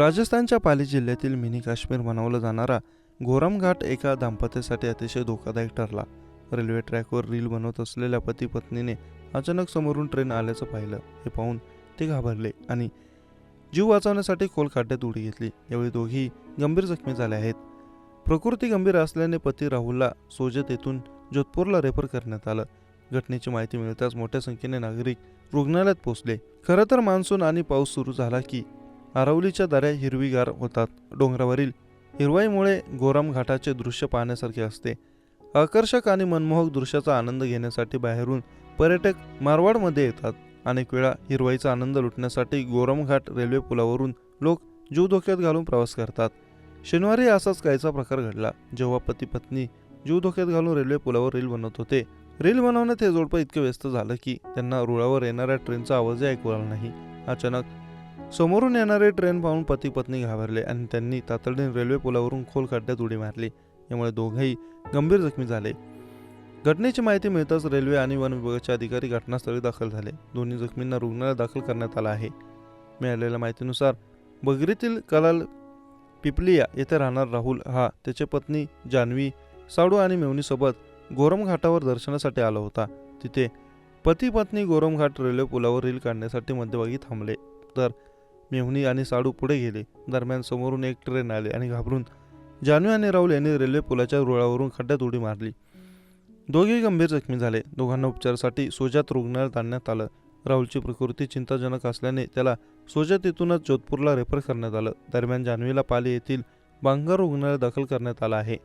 राजस्थानच्या पाली जिल्ह्यातील मिनी काश्मीर बनवला जाणारा गोरम घाट एका दाम्पत्यासाठी अतिशय धोकादायक ठरला. रेल्वे ट्रॅकवर रील बनवत असलेल्या पती पत्नीने अचानक समोरून ट्रेन आल्याचं पाहिलं. हे पाहून ते घाबरले आणि जीव वाचवण्यासाठी खोल खड्ड्यात उडी घेतली. यावेळी दोघी गंभीर जखमी झाले आहेत. प्रकृती गंभीर असल्याने पती राहुलला सोजत येथून जोधपूरला रेफर करण्यात आलं. घटनेची माहिती मिळताच मोठ्या संख्येने नागरिक रुग्णालयात पोहोचले. खरं तर मान्सून आणि पाऊस सुरू झाला की आरवलीच्या दऱ्या हिरवीगार होतात. डोंगरावरील हिरवाईमुळे गोराम घाटाचे दृश्य पाहण्यासारखे असते. आकर्षक आणि मनमोहक दृश्याचा आनंद घेण्यासाठी बाहेरून पर्यटक मारवाडमध्ये येतात. अनेक वेळा हिरवाईचा आनंद लुटण्यासाठी गोरमघाट रेल्वे पुलावरून लोक जीव धोक्यात घालून प्रवास करतात. शनिवारी असाच काहीचा प्रकार घडला जेव्हा पती पत्नी जीव धोक्यात घालून रेल्वे पुलावर रील बनवत होते. रील बनवण्यात हे जोडपं इतकं व्यस्त झालं की त्यांना रुळावर येणाऱ्या ट्रेनचा आवाजही ऐकू आला नाही. अचानक समोरून येणारे ट्रेन पाहून पती पत्नी घाबरले आणि त्यांनी तातडीने रेल्वे पुलावरून खोल खड्ड्यात उडी मारली यामुळे दोघंही गंभीर जखमी झाले. घटनेची माहिती मिळताच रेल्वे आणि वन विभागाचे अधिकारी घटनास्थळी दाखल झाले. दोन्ही जखमींना रुग्णालयात दाखल करण्यात आला आहे. मिळालेल्या माहितीनुसार बगरीतील कलाल पिपलिया येथे राहणार राहुल हा त्याची पत्नी जान्हवी साडू आणि मेवणीसोबत गोरम घाटावर दर्शनासाठी आला होता. तिथे पती पत्नी गोरमघाट रेल्वे पुलावर रील काढण्यासाठी मध्यभागी थांबले. तर मेहुणी आणि साडू पुढे गेले. दरम्यान समोरून एक ट्रेन आले आणि घाबरून जान्हवी आणि राहुल यांनी रेल्वे पुलाच्या रुळावरून खड्ड्यात उडी मारली. दोघेही गंभीर जखमी झाले. दोघांना उपचारासाठी सोजात रुग्णालयात आणण्यात आलं. राहुलची प्रकृती चिंताजनक असल्याने त्याला सोजात येथूनच जोधपूरला रेफर करण्यात आलं. दरम्यान जान्हवीला पाली येथील बांगर रुग्णालयात दाखल करण्यात आलं आहे.